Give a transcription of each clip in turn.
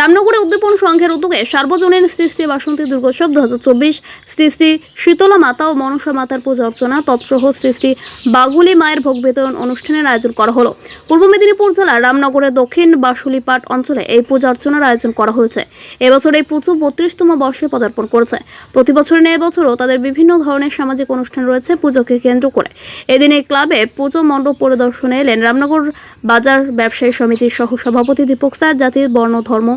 রামনগরে উদ্দীপন সংঘের উদ্যোগে সার্বজনীন শ্রী শ্রী বাসন্তী দুর্গোৎসব দু হাজার চব্বিশ, শ্রী শ্রী শীতলা মাতা ও মনসা মাতার পূজা অর্চনা, তৎসহ শ্রী শ্রী বাগুলি মায়ের ভোগ বিতরণ অনুষ্ঠানের আয়োজন করা হলো। পূর্ব মেদিনীপুর জেলার রামনগরের দক্ষিণ বাসুলিপাট অঞ্চলে এই পূজা অর্চনার আয়োজন করা হয়েছে। এবছর এই পুজো বত্রিশতম বর্ষে পদার্পণ করেছে। প্রতি বছরের ন্যায় এবছরও তাদের বিভিন্ন ধরনের সামাজিক অনুষ্ঠান রয়েছে পুজোকে কেন্দ্র করে। এদিন এই ক্লাবে পুজো মণ্ডপ পরিদর্শনে এলেন রামনগর বাজার ব্যবসায়ী সমিতির সহ সভাপতি দীপক স্যার, জাতির বর্ণ, ধর্ম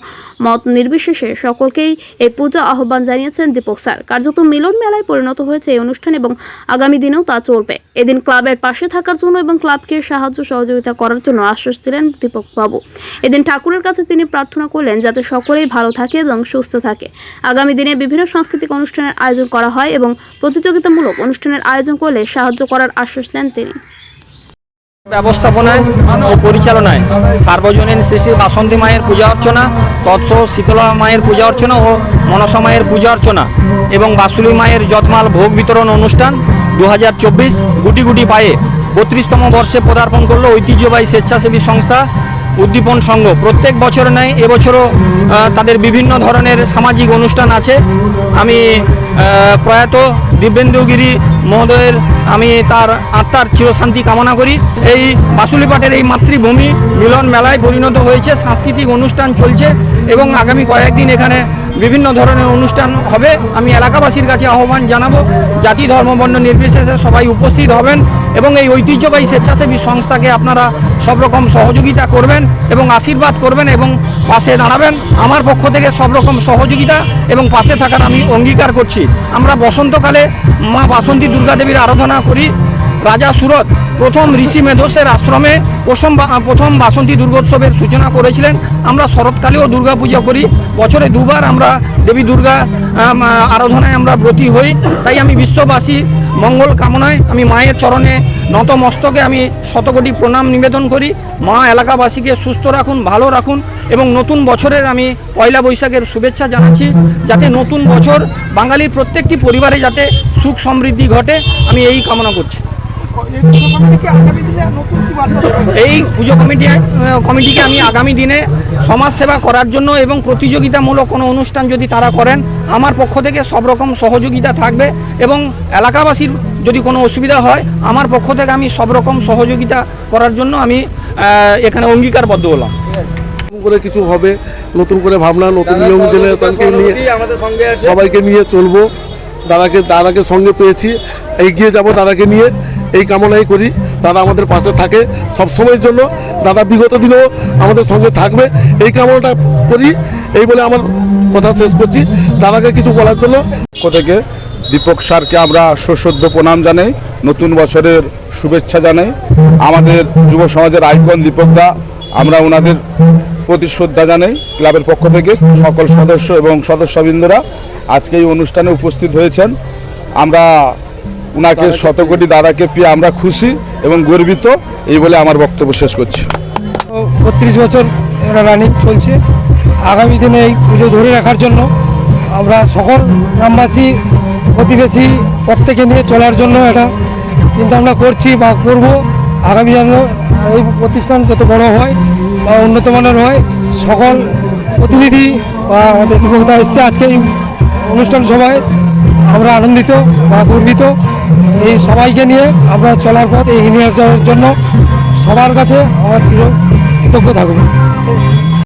মত নির্বিশেষে সকলকেই এই পূজা আহ্বান জানিয়েছেন দীপক স্যার। কার্যত মিলন মেলায় পরিণত হয়েছে এই অনুষ্ঠান এবং আগামী দিনেও তা চলবে। এদিন ক্লাবের পাশে থাকার জন্য এবং ক্লাবকে সাহায্য সহযোগিতা করার জন্য আশ্বাস দিলেন দীপক বাবু। এদিন ঠাকুরের কাছে তিনি প্রার্থনা করলেন যাতে সকলেই ভালো থাকে এবং সুস্থ থাকে। আগামী দিনে বিভিন্ন সাংস্কৃতিক অনুষ্ঠানের আয়োজন করা হয় এবং প্রতিযোগিতামূলক অনুষ্ঠানের আয়োজন করলে সাহায্য করার আশ্বাস দেন তিনি। ব্যবস্থাপনায় ও পরিচালনায় সার্বজনীন শ্রী শ্রী বাসন্তী মায়ের পূজা অর্চনা তৎস শীতলা মায়ের পূজা অর্চনা ও মনসা মায়ের পূজা অর্চনা এবং বাসুলি মায়ের যতমাল ভোগ বিতরণ অনুষ্ঠান দু হাজার চব্বিশ গুটি গুটি পায়ে বত্রিশতম বর্ষে পদার্পণ করল ঐতিহ্যবাহী স্বেচ্ছাসেবী সংস্থা উদ্দীপন সংঘ। প্রত্যেক বছর নেয়, এবছরও তাদের বিভিন্ন ধরনের সামাজিক অনুষ্ঠান আছে। আমি প্রয়াত দিব্যেন্দুগিরি মহোদয়ের, আমি তার আত্মার চিরশান্তি কামনা করি। এই বাসুলিপাটের এই মাতৃভূমি মিলন মেলায় পরিণত হয়েছে, সাংস্কৃতিক অনুষ্ঠান চলছে এবং আগামী কয়েকদিন এখানে বিভিন্ন ধরনের অনুষ্ঠান হবে। আমি এলাকাবাসীর কাছে আহ্বান জানাব, জাতি ধর্ম বর্ণ নির্বিশেষে সবাই উপস্থিত হবেন এবং এই ঐতিহ্যবাহী স্বেচ্ছাসেবী সংস্থাকে আপনারা সব রকম সহযোগিতা করবেন এবং আশীর্বাদ করবেন এবং পাশে দাঁড়াবেন। আমার পক্ষ থেকে সব রকম সহযোগিতা এবং পাশে থাকার আমি অঙ্গীকার করছি। আমরা বসন্তকালে মা বাসন্তী দুর্গাদেবীর আরাধনা করি। রাজা সুরত প্রথম ঋষি মেধসের আশ্রমে প্রথম প্রথম বাসন্তী দুর্গোৎসবের সূচনা করেছিলেন। আমরা শরৎকালেও দুর্গা পূজা করি। বছরে দুবার আমরা দেবী দুর্গা আরাধনায় আমরা ব্রতী হই। তাই আমি বিশ্ববাসী, মঙ্গল কামনায় আমি মায়ের চরণে নত মস্তকে আমি শতকোটি প্রণাম নিবেদন করি। মা এলাকাবাসীকে সুস্থ রাখুন, ভালো রাখুন এবং নতুন বছরের আমি পয়লা বৈশাখের শুভেচ্ছা জানাচ্ছি। যাতে নতুন বছর বাঙালির প্রত্যেকটি পরিবারে যাতে সুখ সমৃদ্ধি ঘটে, আমি এই কামনা করছি। এই পুজো কমিটি কমিটিকে আমি আগামী দিনে সমাজ সেবা করার জন্য এবং প্রতিযোগিতামূলক কোনো অনুষ্ঠান যদি তারা করেন আমার পক্ষ থেকে সব রকম সহযোগিতা থাকবে এবং এলাকাবাসীর যদি কোনো অসুবিধা হয় আমার পক্ষ থেকে আমি সব রকম সহযোগিতা করার জন্য আমি এখানে অঙ্গীকারবদ্ধ হলাম। নতুন করে কিছু হবে নতুন করে ভাবনা নতুন নিয়ম জেনারেশনকে নিয়ে সবাইকে নিয়ে চলবো। দাদাকে দাদাকে সঙ্গে পেয়েছি এগিয়ে যাব দাদাকে নিয়ে। এই কামনাই করি। দাদা আমাদের পাশে থাকে সব সময়ের জন্য। দাদা বিগত দিনেও আমাদের সঙ্গে থাকবে। এই কামনাটা করি। এই বলে আমার কথা শেষ করছি। দাদাকে কিছু বলার জন্য। থেকে দীপক স্যারকে আমরা সশ্রদ্ধ প্রণাম জানাই, নতুন বছরের শুভেচ্ছা জানাই। আমাদের যুব সমাজের আইকন দীপক দা, আমরা ওনাদের প্রতি শ্রদ্ধা জানাই ক্লাবের পক্ষ থেকে। সকল সদস্য এবং সদস্যবৃন্দরা আজকে এই অনুষ্ঠানে উপস্থিত হয়েছেন। আমরা ওনাকে শতকোটি দাদাকে পেয়ে আমরা খুশি এবং গর্বিত। এই বলে আমার বক্তব্য শেষ করছি। বত্রিশ বছর রানিং চলছে। আগামী দিনে এই পুজো ধরে রাখার জন্য আমরা সকল গ্রামবাসী প্রতিবেশী প্রত্যেকে নিয়ে চলার জন্য এটা চিন্তা ভাবনা করছি বা করব। আগামী যেন এই প্রতিষ্ঠান যত বড় হয় বা উন্নত মানের হয় সকল প্রতিনিধি বা আমাদের দীপকতা এসছে আজকে এই অনুষ্ঠান সভায়। আমরা আনন্দিত বা গর্বিত। এই সবাইকে নিয়ে আমরা চলার পথ এই নিয়ে যাওয়ার জন্য সবার কাছে আমার চির কৃতজ্ঞ থাকব